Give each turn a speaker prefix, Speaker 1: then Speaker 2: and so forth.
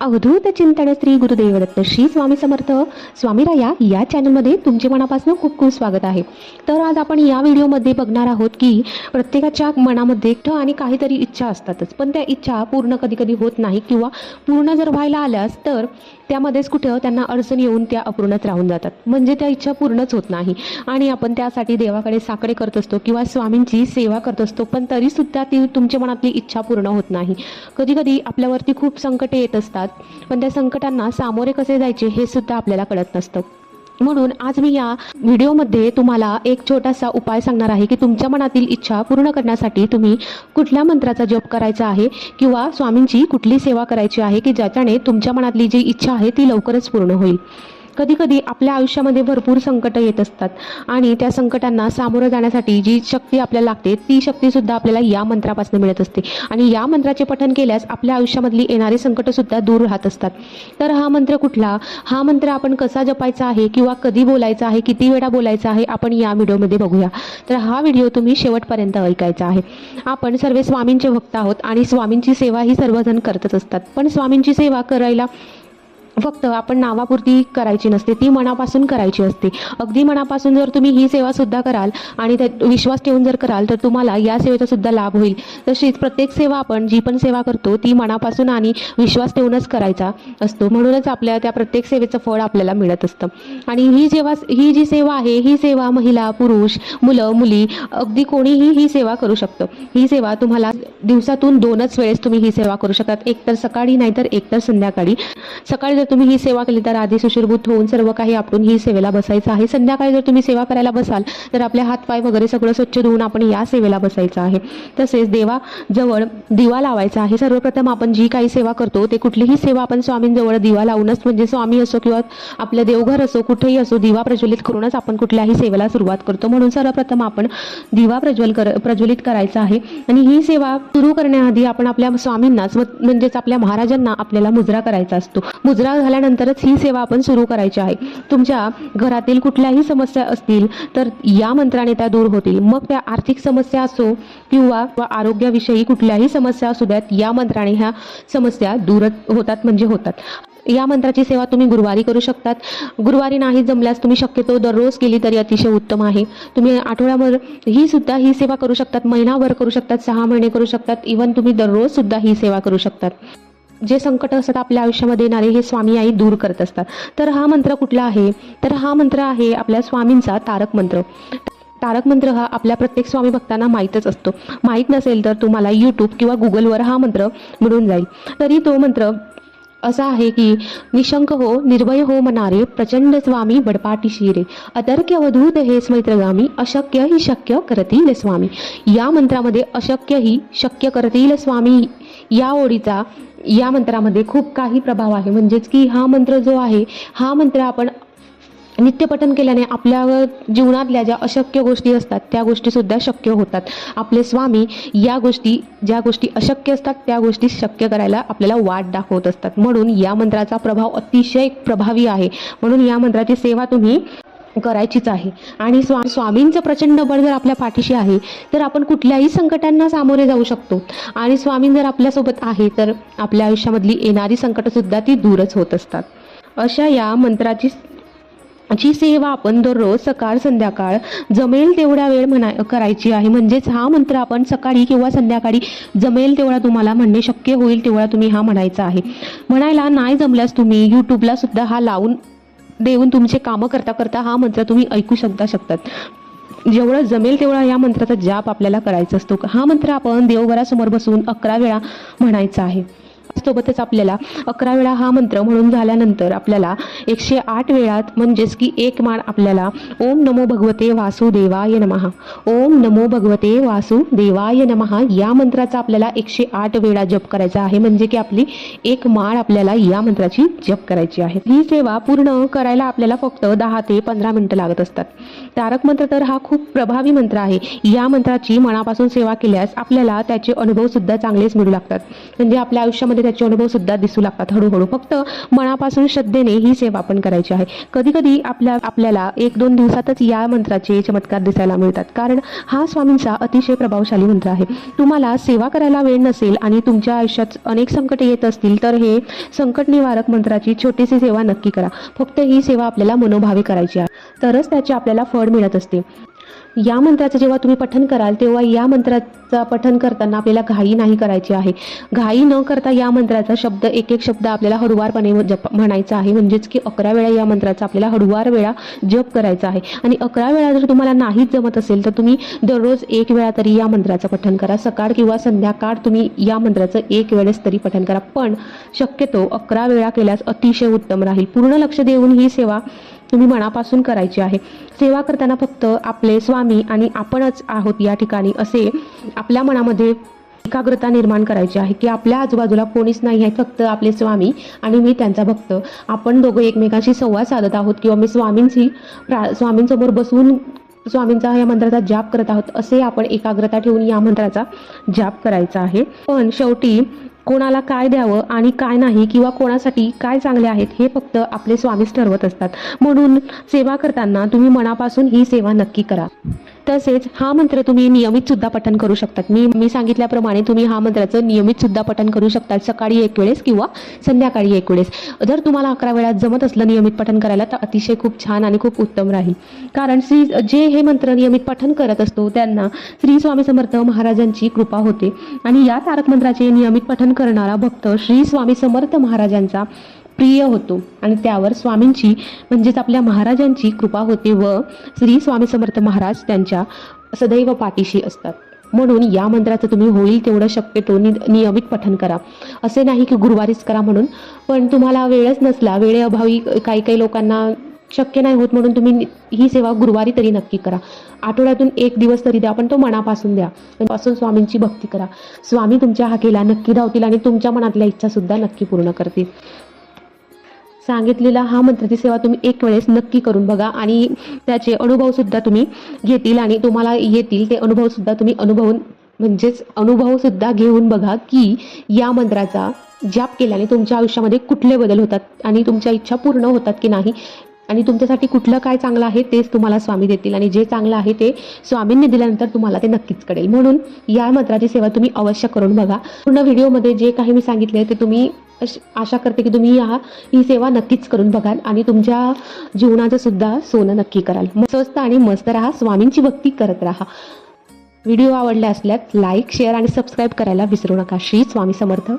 Speaker 1: अवधूत चिंतन श्री गुरुदेवदत्त श्री स्वामी समर्थ. स्वामी राया या चॅनलमध्ये तुमचे मनापासून खूप खूप स्वागत आहे. तर आज आपण या व्हिडिओमध्ये बघणार आहोत की प्रत्येकाच्या मनामध्ये एक आणि काहीतरी इच्छा असतातच. पण त्या इच्छा पूर्ण कधी कधी होत नाही किंवा पूर्ण जर व्हायला आल्यास तर त्यामध्येच कुठं त्यांना अडचण येऊन त्या अपूर्णच राहून जातात. म्हणजे त्या इच्छा पूर्णच होत नाही. आणि आपण त्यासाठी देवाकडे साकडे करत असतो किंवा स्वामींची सेवा करत असतो पण तरीसुद्धा ती तुमच्या मनातली इच्छा पूर्ण होत नाही. कधी कधी आपल्यावरती खूप संकटे येत असतात. पण त्या संकटांना सामोरे कसे जायचे हे सुद्धा आपल्याला कळत नसतं. म्हणून आज मी या व्हिडिओमध्ये तुम्हाला एक छोटासा उपाय सांगणार आहे की तुमच्या मनातील इच्छा पूर्ण करण्यासाठी तुम्ही कुठल्या मंत्राचा जप करायचा आहे किंवा स्वामींची कुठली सेवा करायची आहे की ज्याच्याने तुमच्या मनातली जी इच्छा आहे ती लवकरच पूर्ण होईल. कधी कधी आपल्या आयुष्यामध्ये भरपूर संकटं येत असतात. आणि त्या संकटांना सामोरं जाण्यासाठी जी शक्ती आपल्याला लागते ती शक्तीसुद्धा आपल्याला या मंत्रापासून मिळत असते. आणि या मंत्राचे पठन केल्यास आपल्या आयुष्यामधली येणारी संकटंसुद्धा दूर राहत असतात. तर हा मंत्र कुठला? हा मंत्र आपण कसा जपायचा आहे किंवा कधी बोलायचा आहे किती वेळा बोलायचा आहे आपण या व्हिडिओमध्ये बघूया. तर हा व्हिडिओ तुम्ही शेवटपर्यंत ऐकायचा आहे. आपण सर्व स्वामींचे भक्त आहोत आणि स्वामींची सेवा ही सर्वजण करतच असतात. पण स्वामींची सेवा करायला फक्त आपण नावापुरती करायची नसते ती मनापासून करायची असते. अगदी मनापासून जर तुम्ही ही सेवा सुद्धा कराल आणि त्यात विश्वास ठेवून जर कराल तर तुम्हाला या सेवेचा सुद्धा लाभ होईल. तशीच प्रत्येक सेवा आपण जी पण सेवा करतो ती मनापासून आणि विश्वास ठेवूनच करायचा असतो. म्हणूनच आपल्या त्या प्रत्येक सेवेचं फळ आपल्याला मिळत असतं. आणि ही जेव्हा ही जी सेवा आहे ही सेवा महिला पुरुष मुलं मुली अगदी कोणीही ही सेवा करू शकतं. ही सेवा तुम्हाला दिवसातून दोनच वेळेस तुम्ही ही सेवा करू शकतात. एक तर सकाळी नाहीतर एक तर संध्याकाळी. सकाळी जर तुम्ही ही सेवा केली तर आधी सुशीरभूत होऊन सर्व काही आपण ही सेवेला बसायचं आहे. संध्याकाळी जर तुम्ही सेवा करायला बसाल तर आपले हातपाय वगैरे सगळं स्वच्छ धुवून आपण या सेवेला बसायचं आहे. तसेच देवाजवळ दिवा लावायचा आहे. सर्वप्रथम आपण जी काही सेवा करतो ते कुठलीही सेवा आपण स्वामींजवळ दिवा लावूनच म्हणजे स्वामी असो किंवा आपलं देवघर असो कुठेही असो दिवा प्रज्वलित करूनच आपण कुठल्याही सेवेला सुरुवात करतो. म्हणून सर्वप्रथम आपण दिवा प्रज्वल कर प्रज्वलित करायचा आहे. आणि ही सेवा सुरू करण्याआधी आपण आपल्या स्वामींनाच म्हणजेच आपल्या महाराजांना आपल्याला मुजरा करायचा असतो. मुजरा झाल्यानंतरच ही सेवा आपण सुरू करायची आहे. तुमच्या घरातील कुठल्याही समस्या असतील तर या मंत्राने त्या दूर होतील. मग त्या आर्थिक समस्या असो किंवा किंवा आरोग्याविषयी कुठल्याही समस्या असू द्यात या मंत्राने ह्या समस्या दूर होतात म्हणजे होतात. या मंत्राची सेवा तुम्ही गुरुवारी करू शकतात. गुरुवारी नाही जमल्यास तुम्ही शक्यतो दररोज केली तरी अतिशय उत्तम आहे. तुम्ही आठवड्याभर ही सुद्धा ही सेवा करू शकतात महिनाभर करू शकतात सहा महिने करू शकतात इवन तुम्ही दररोज सुद्धा ही सेवा करू शकतात. जे संकट असतात आपल्या आयुष्यामध्ये येणारे हे स्वामी आई दूर करत असतात. तर हा मंत्र कुठला आहे? तर हा मंत्र आहे आपल्या स्वामींचा तारक मंत्र. तारक मंत्र हा आपल्या प्रत्येक स्वामी भक्तांना माहीतच असतो. माहीत नसेल तर तुम्हाला यूट्यूब किंवा गुगलवर हा मंत्र मिळून जाईल. तरी तो मंत्र असा आहे की निशंक हो निर्भय हो मनारे प्रचंड स्वामी बडपाटी शिरे. अतर्क्य अवधूत हे स्मैत्रगामी अशक्य ही शक्य करतील स्वामी. या मंत्रामध्ये अशक्य ही शक्य करतील स्वामी. या ओळीचा या मंत्रामध्ये खूप काही प्रभाव आहे. म्हणजेच की हा मंत्र जो आहे हा मंत्र आपण नित्यपठन केल्याने आपल्या जीवनातल्या ज्या अशक्य गोष्टी असतात त्या गोष्टीसुद्धा शक्य होतात. आपले स्वामी या गोष्टी ज्या गोष्टी अशक्य असतात त्या गोष्टी शक्य करायला आपल्याला वाट दाखवत असतात. म्हणून या मंत्राचा प्रभाव अतिशय प्रभावी आहे. म्हणून या मंत्राची सेवा तुम्ही करायचीच आहे. आणि स्वा स्वामींचं प्रचंड बळ जर आपल्या पाठीशी आहे तर आपण कुठल्याही संकटांना सामोरे जाऊ शकतो. आणि स्वामी जर आपल्यासोबत आहे तर आपल्या आयुष्यामधली येणारी संकटसुद्धा ती दूरच होत असतात. अशा या मंत्राची ची सेवा आपण दररोज सकाळ संध्याकाळ जमेल तेवढ्या वेळ म्हणा करायची आहे. म्हणजेच हा मंत्र आपण सकाळी किंवा संध्याकाळी जमेल तेवढा तुम्हाला म्हणणे शक्य होईल तेवढा तुम्ही हा म्हणायचा आहे. म्हणायला नाही जमल्यास तुम्ही यूट्यूबला सुद्धा हा लावून देऊन तुमचे कामं करता करता हा मंत्र तुम्ही ऐकू शकता शकतात. जेवढं जमेल तेवढा या मंत्राचा जाप आपल्याला करायचा असतो. हा मंत्र आपण देवघरासमोर बसून अकरा वेळा म्हणायचा आहे. सोबतच आपल्याला अकरा वेळा हा मंत्र म्हणून झाल्यानंतर आपल्याला एकशे आठ वेळात म्हणजेच की एक माळ आपल्याला ओम नमो भगवते वासुदेवाय नमः. ओम नमो भगवते वासुदेवाय नमः. या मंत्राचा आपल्याला एकशे आठ वेळा जप करायचा आहे. म्हणजे की आपली एक माळ आपल्याला या मंत्राची जप करायची आहे. ही सेवा पूर्ण करायला आपल्याला फक्त दहा ते पंधरा मिनिटं लागत असतात. तारक मंत्र तर हा खूप प्रभावी मंत्र आहे. या मंत्राची मनापासून सेवा केल्यास आपल्याला त्याचे अनुभव सुद्धा चांगलेच मिळू लागतात. म्हणजे आपल्या आयुष्यामध्ये त्याचे अनुभव सुद्धा दिसू लागतात हळूहळू. फक्त मनापासून श्रद्धेने ही सेवा आपण करायची आहे. कधी कधी आपल्या आपल्याला एक दोन दिवसातच या मंत्राचे चमत्कार दिसायला मिळतात. कारण हा स्वामींचा अतिशय प्रभावशाली मंत्र आहे. तुम्हाला सेवा करायला वेळ नसेल आणि तुमच्या आयुष्यात अनेक संकटे येत असतील तर हे संकट निवारक मंत्राची छोटीशी सेवा नक्की करा. फक्त ही सेवा आपल्याला मनोभावे करायची आहे. तरच त्याचे आपल्याला फळ मिळत असते. या मंत्राचं जेव्हा तुम्ही पठण कराल तेव्हा या मंत्राचा पठण करताना आपल्याला घाई नाही करायची आहे. घाई न करता या मंत्राचा शब्द एक एक शब्द आपल्याला हळुवारपणे जप म्हणायचा आहे. म्हणजेच की अकरा वेळा या मंत्राचा आपल्याला हळुवार वेळा जप करायचा आहे. आणि अकरा वेळा जर तुम्हाला नाहीच जमत असेल तर तुम्ही दररोज एक वेळा तरी या मंत्राचं पठण करा. सकाळ किंवा संध्याकाळ तुम्ही या मंत्राचं एक वेळेस तरी पठण करा. पण शक्यतो अकरा वेळा केल्यास अतिशय उत्तम राहील. पूर्ण लक्ष देऊन ही सेवा तुम्ही मनापासून करायची आहे. सेवा करताना फक्त आपले स्वामी आणि आपणच आहोत या ठिकाणी असे आपल्या मनामध्ये एकाग्रता निर्माण करायची आहे की आपल्या आजूबाजूला कोणीच नाही आहे फक्त आपले स्वामी आणि मी त्यांचा भक्त. आपण दोघं एकमेकांशी संवाद साधत आहोत किंवा मी स्वामींशी प्रा स्वामींसमोर बसून स्वामींचा या मंत्राचा जाप करत आहोत असे आपण एकाग्रता ठेवून या मंत्राचा जाप करायचा आहे. पण शेवटी कोणाला काय द्यावं आणि काय नाही किंवा कोणासाठी काय चांगले आहेत हे फक्त आपले स्वामीच ठरवत असतात. म्हणून सेवा करताना तुम्ही मनापासून ही सेवा नक्की करा. तसेच हा मंत्र तुम्ही नियमित सुद्धा पठण करू शकतात. मी मी सांगितल्याप्रमाणे तुम्ही हा मंत्राचं नियमित सुद्धा पठण करू शकतात सकाळी एक वेळेस किंवा संध्याकाळी एक वेळेस. जर तुम्हाला अकरा वेळात जमत असलं नियमित पठण करायला तर अतिशय खूप छान आणि खूप उत्तम राहील. कारण श्री जे हे मंत्र नियमित पठण करत असतो त्यांना श्री स्वामी समर्थ महाराजांची कृपा होते. आणि या तारक मंत्राचे नियमित पठण करणारा भक्त श्री स्वामी समर्थ महाराजांचा प्रिय होतो. आणि त्यावर स्वामींची म्हणजेच आपल्या महाराजांची कृपा होते व श्री स्वामी समर्थ महाराज त्यांच्या सदैव पाठीशी असतात. म्हणून या मंत्राचं तुम्ही होईल तेवढं शक्यतो नि नियमित पठन करा. असे नाही की गुरुवारीच करा म्हणून पण तुम्हाला वेळच नसला वेळेअभावी काही काही लोकांना शक्य नाही होत म्हणून तुम्ही ही सेवा गुरुवारी तरी नक्की करा. आठवड्यातून एक दिवस तरी द्या पण तो मनापासून द्या. पासून स्वामींची भक्ती करा. स्वामी तुमच्या हाकेला नक्की धावतील आणि तुमच्या मनातल्या इच्छा सुद्धा नक्की पूर्ण करतील. सांगितलेला हा मंत्राची सेवा तुम्ही एक वेळेस नक्की करून बघा आणि त्याचे अनुभव सुद्धा तुम्ही घेतील आणि तुम्हाला येतील ते अनुभव सुद्धा तुम्ही अनुभवून म्हणजेच अनुभव सुद्धा घेऊन बघा की या मंत्राचा जाप केल्याने तुमच्या आयुष्यामध्ये कुठले बदल होतात आणि तुमच्या इच्छा पूर्ण होतात की नाही. आणि तुमच्यासाठी कुठलं काय चांगलं आहे तेच तुम्हाला स्वामी देतील आणि जे चांगलं आहे ते स्वामींनी दिल्यानंतर तुम्हाला ते नक्कीच कळेल. म्हणून या मंत्राची सेवा तुम्ही अवश्य करून बघा. पूर्ण व्हिडिओमध्ये जे काही मी सांगितले ते तुम्ही अश- आशा करते की तुम्ही या ही सेवा नक्कीच करून बघाल आणि तुमच्या जीवनाचं सुद्धा सोनं नक्की कराल. स्वस्त आणि मस्त राहा स्वामींची भक्ती करत राहा. व्हिडिओ आवडला असल्यास लाईक शेअर आणि सबस्क्राईब करायला विसरू नका. श्री स्वामी समर्थ.